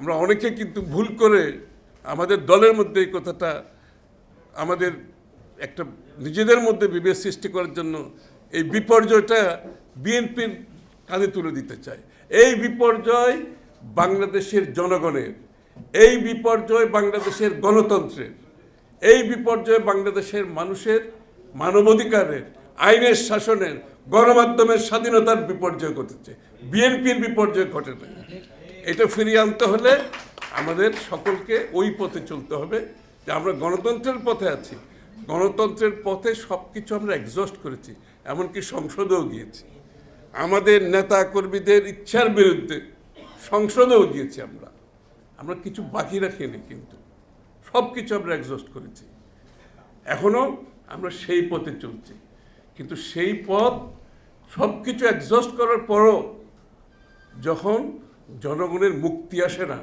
আমরা অনেকে কিন্তু ভুল করে আমাদের দলের মধ্যে এই কথাটা, আমাদের একটা নিজেদের মধ্যে বিভেদ সৃষ্টি করার জন্য এই বিপর্যয়টা বিএনপির কাঁধে তুলে দিতে চায়। এই বিপর্যয় বাংলাদেশের জনগণের, এই বিপর্যয় বাংলাদেশের গণতন্ত্রের, এই বিপর্যয় বাংলাদেশের মানুষের মানবাধিকারের, আইনের শাসনের, গণমাধ্যমের স্বাধীনতার বিপর্যয় ঘটেছে। বিএনপির বিপর্যয় ঘটে না এটা ফিরিয়ে আনতে হলে আমাদের সকলকে ওই পথে চলতে হবে যে আমরা গণতন্ত্রের পথে আছি। গণতন্ত্রের পথে সব কিছু আমরা এক্সস্ট করেছি, এমনকি সংসদেও গিয়েছি। আমাদের নেতা কর্মীদের ইচ্ছার বিরুদ্ধে সংসদেও গিয়েছি আমরা। আমরা কিছু বাকি রাখিনি কিন্তু। সব কিছু আমরা এক্সস্ট করেছি। এখনও আমরা সেই পথে চলছি। কিন্তু সেই পথ সব কিছু এক্সস্ট করার পরও যখন জনগণের মুক্তি আসে না,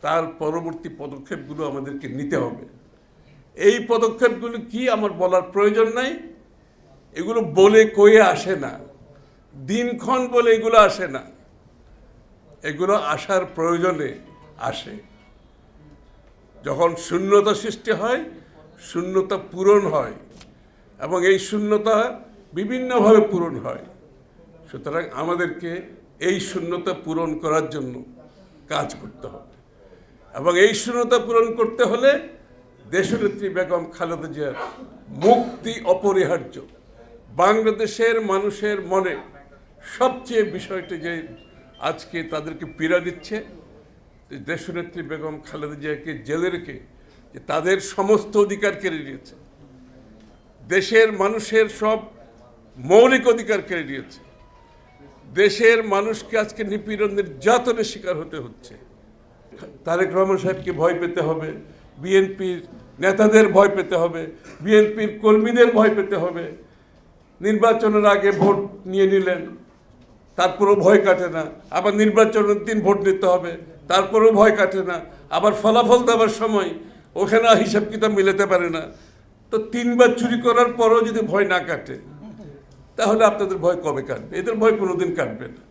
তার পরবর্তী পদক্ষেপগুলো আমাদেরকে নিতে হবে। এই পদক্ষেপগুলো কি আমার বলার প্রয়োজন নাই? এগুলো বলে কয়ে আসে না। দিনক্ষণ বলে এগুলো আসে না। এগুলো আসার প্রয়োজনে আসে। যখন শূন্যতা সৃষ্টি হয়, শূন্যতা পূরণ হয় এবং এই শূন্যতা বিভিন্নভাবে পূরণ হয়। সুতরাং আমাদেরকে এই শূন্যতা পূরণ করার জন্য কাজ করতে হবে। এবং এই শূন্যতা পূরণ করতে হলে দেশনেত্রী বেগম খালেদা জিয়ার মুক্তি অপরিহার্য। বাংলাদেশের মানুষের মনে সবচেয়ে বিষয়টি যে আজকে তাদেরকে পীড়া দিচ্ছে, দেশনেত্রী বেগম খালেদা জিয়াকে জেলে রেখে যে তাদের সমস্ত অধিকার কেড়ে নিয়েছে। দেশের মানুষের সব মৌলিক অধিকার কেড়ে নিয়েছে। দেশের মানুষকে আজকে নিপীড়ন, নির্যাতনের শিকার হতে হচ্ছে। তারেক রহমান সাহেবকে ভয় পেতে হবে, বিএনপির নেতাদের ভয় পেতে হবে, বিএনপির কর্মীদের ভয় পেতে হবে। নির্বাচনের আগে ভোট নিয়ে নিলেন, তারপরেও ভয় কাটে না। আবার নির্বাচনের দিন ভোট নিতে হবে, তারপরেও ভয় কাটে না। আবার ফলাফল দেওয়ার সময় ওখানে হিসাব কিতাব মিলাতে পারে না। তো তিনবার চুরি করার পরও যদি ভয় না কাটে তাহলে আপনাদের ভয় কবে কাটবে? এদের ভয় কোনোদিন কাটবে না।